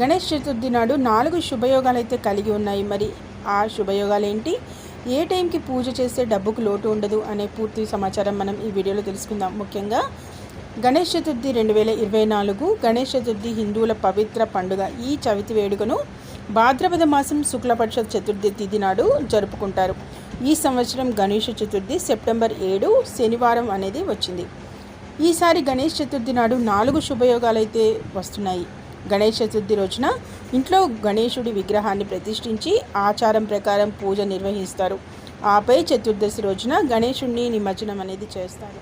గణేష్ చతుర్థి నాడు నాలుగు శుభయోగాలు అయితే కలిగి ఉన్నాయి. మరి ఆ శుభయోగాలు ఏంటి ఏ టైంకి పూజ చేస్తే డబ్బుకు లోటు ఉండదు అనే పూర్తి సమాచారం మనం ఈ వీడియోలో తెలుసుకుందాం. ముఖ్యంగా గణేష్ చతుర్థి రెండు వేల ఇరవై నాలుగు గణేష్ చతుర్థి హిందువుల పవిత్ర పండుగ ఈ చవితి వేడుకను భాద్రపద మాసం శుక్లపక్ష చతుర్థి తిథి నాడు జరుపుకుంటారు. ఈ సంవత్సరం గణేష్ చతుర్థి సెప్టెంబర్ ఏడు శనివారం అనేది వచ్చింది. ఈసారి గణేష్ చతుర్థి నాడు నాలుగు శుభయోగాలు అయితే వస్తున్నాయి. గణేష్ చతుర్థి రోజున ఇంట్లో గణేశుడి విగ్రహాన్ని ప్రతిష్ఠించి ఆచారం ప్రకారం పూజ నిర్వహిస్తారు. ఆపై చతుర్దశి రోజున గణేశుడిని నిమజ్జనం అనేది చేస్తారు.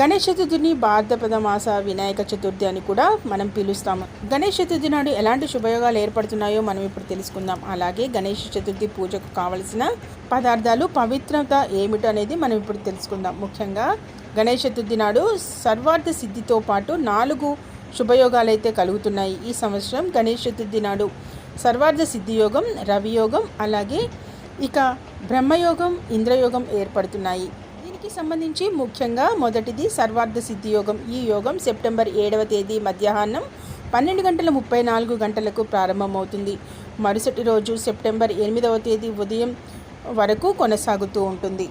గణేష్ చతుర్థిని భాద్రపద మాస వినాయక చతుర్థి అని కూడా మనం పిలుస్తాము. గణేష్ చతుర్థి నాడు ఎలాంటి శుభయోగాలు ఏర్పడుతున్నాయో మనం ఇప్పుడు తెలుసుకుందాం. అలాగే గణేష్ చతుర్థి పూజకు కావలసిన పదార్థాలు పవిత్రత ఏమిటో అనేది మనం ఇప్పుడు తెలుసుకుందాం. ముఖ్యంగా గణేష్ చతుర్థి నాడు సర్వార్థ సిద్ధితో పాటు నాలుగు శుభయోగాలు అయితే కలుగుతున్నాయి ఈ సంవత్సరం గణేష్ చతుర్థి నాడు. సర్వార్థ సిద్ధియోగం రవియోగం అలాగే ఇక బ్రహ్మయోగం ఇంద్రయోగం ఏర్పడుతున్నాయి. దీనికి సంబంధించి ముఖ్యంగా మొదటిది సర్వార్థ సిద్ధియోగం. ఈ యోగం సెప్టెంబర్ ఏడవ తేదీ మధ్యాహ్నం పన్నెండు గంటల ముప్పై నాలుగు గంటలకు ప్రారంభమవుతుంది. మరుసటి రోజు సెప్టెంబర్ ఎనిమిదవ తేదీ ఉదయం వరకు కొనసాగుతూ ఉంటుంది.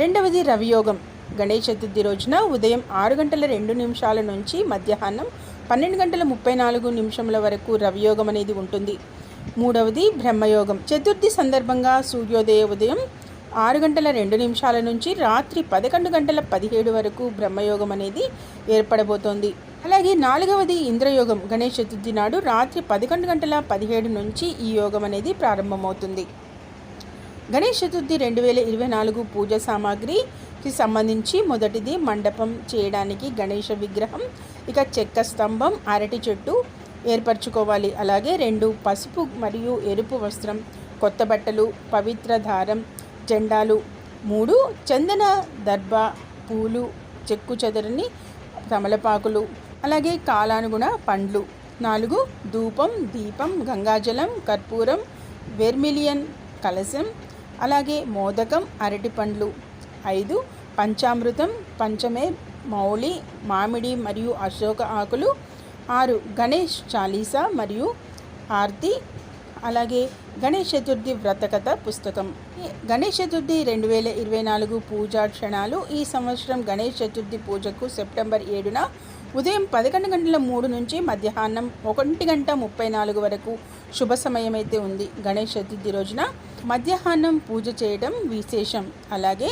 రెండవది రవియోగం. గణేష్ చతుర్థి రోజున ఉదయం ఆరు గంటల రెండు నిమిషాల నుంచి మధ్యాహ్నం పన్నెండు గంటల ముప్పై నాలుగు నిమిషముల వరకు రవియోగం అనేది ఉంటుంది. మూడవది బ్రహ్మయోగం. చతుర్థి సందర్భంగా సూర్యోదయ ఉదయం ఆరు గంటల రెండు నిమిషాల నుంచి రాత్రి పదకొండు గంటల పదిహేడు వరకు బ్రహ్మయోగం అనేది ఏర్పడబోతోంది. అలాగే నాలుగవది ఇంద్రయోగం. గణేష్ చతుర్థి నాడు రాత్రి పదకొండు గంటల పదిహేడు నుంచి ఈ యోగం అనేది ప్రారంభమవుతుంది. గణేష్ చతుర్థి రెండు వేల ఇరవై నాలుగు పూజ కి సంబంధించి మొదటిది మండపం చేయడానికి గణేష విగ్రహం ఇక చెక్క స్తంభం అరటి చెట్టు ఏర్పరచుకోవాలి. అలాగే రెండు పసుపు మరియు ఎరుపు వస్త్రం కొత్త బట్టలు పవిత్ర దారం జెండాలు మూడు చందన దర్భ పూలు చెక్కు చెదరని తమలపాకులు అలాగే కాలానుగుణ పండ్లు. నాలుగు ధూపం దీపం గంగాజలం కర్పూరం వెర్మిలియన్ కలశం అలాగే మోదకం అరటి పండ్లు. ఐదు పంచామృతం పంచమే మౌళి మామిడి మరియు అశోక ఆకులు ఆరు గణేష్ చాలీసా మరియు ఆర్తి అలాగే గణేష్ చతుర్థి వ్రతకథ పుస్తకం. గణేష్ చతుర్థి రెండు వేల ఇరవై నాలుగు పూజా క్షణాలు ఈ సంవత్సరం గణేష్ చతుర్థి పూజకు సెప్టెంబర్ ఏడున ఉదయం పదకొండు గంటల మూడు నుంచి మధ్యాహ్నం ఒకటి గంట ముప్పై నాలుగు వరకు శుభ సమయం అయితే ఉంది గణేష్ చతుర్థి రోజున. మధ్యాహ్నం పూజ చేయడం విశేషం. అలాగే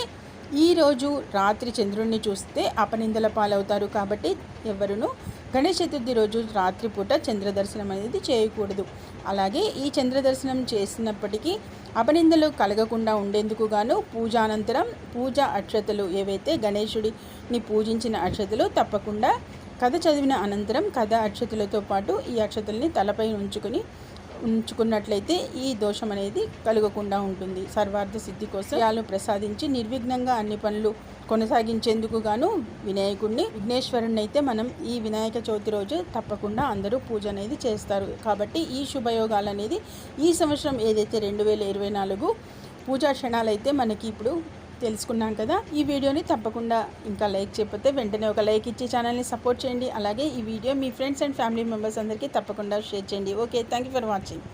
ఈరోజు రాత్రి చంద్రుణ్ణి చూస్తే అపనిందల పాలవుతారు కాబట్టి ఎవరును గణేష్ చతుర్థి రోజు రాత్రిపూట చంద్రదర్శనం అనేది చేయకూడదు. అలాగే ఈ చంద్రదర్శనం చేసినప్పటికీ అపనిందలు కలగకుండా ఉండేందుకు గాను పూజ అనంతరం పూజ అక్షతలు ఏవైతే గణేశుడిని పూజించిన అక్షతలు తప్పకుండా కథ చదివిన అనంతరం కథ అక్షతలతో పాటు ఈ అక్షతల్ని తలపై ఉంచుకొని ఉంచుకున్నట్లయితే ఈ దోషం అనేది కలగకుండా ఉంటుంది. సర్వార్థ సిద్ధి కోసం యాలు ప్రసాదించి నిర్విఘ్నంగా అన్ని పనులు కొనసాగించేందుకు గాను వినాయకుడిని విఘ్నేశ్వరుని అయితే మనం ఈ వినాయక చవితి రోజు తప్పకుండా అందరూ పూజ అనేది చేస్తారు. కాబట్టి ఈ శుభయోగాలు అనేది ఈ సంవత్సరం ఏదైతే రెండు వేల ఇరవై నాలుగు పూజా క్షణాలు అయితే మనకి ఇప్పుడు తెలుసుకున్నాం కదా. ఈ వీడియోని తప్పకుండా ఇంకా లైక్ చేయకపోతే వెంటనే ఒక లైక్ ఇచ్చి ఛానల్ని సపోర్ట్ చేయండి. అలాగే ఈ వీడియో మీ ఫ్రెండ్స్ అండ్ ఫ్యామిలీ మెంబర్స్ అందరికీ తప్పకుండా షేర్ చేయండి. Okay thank you for watching.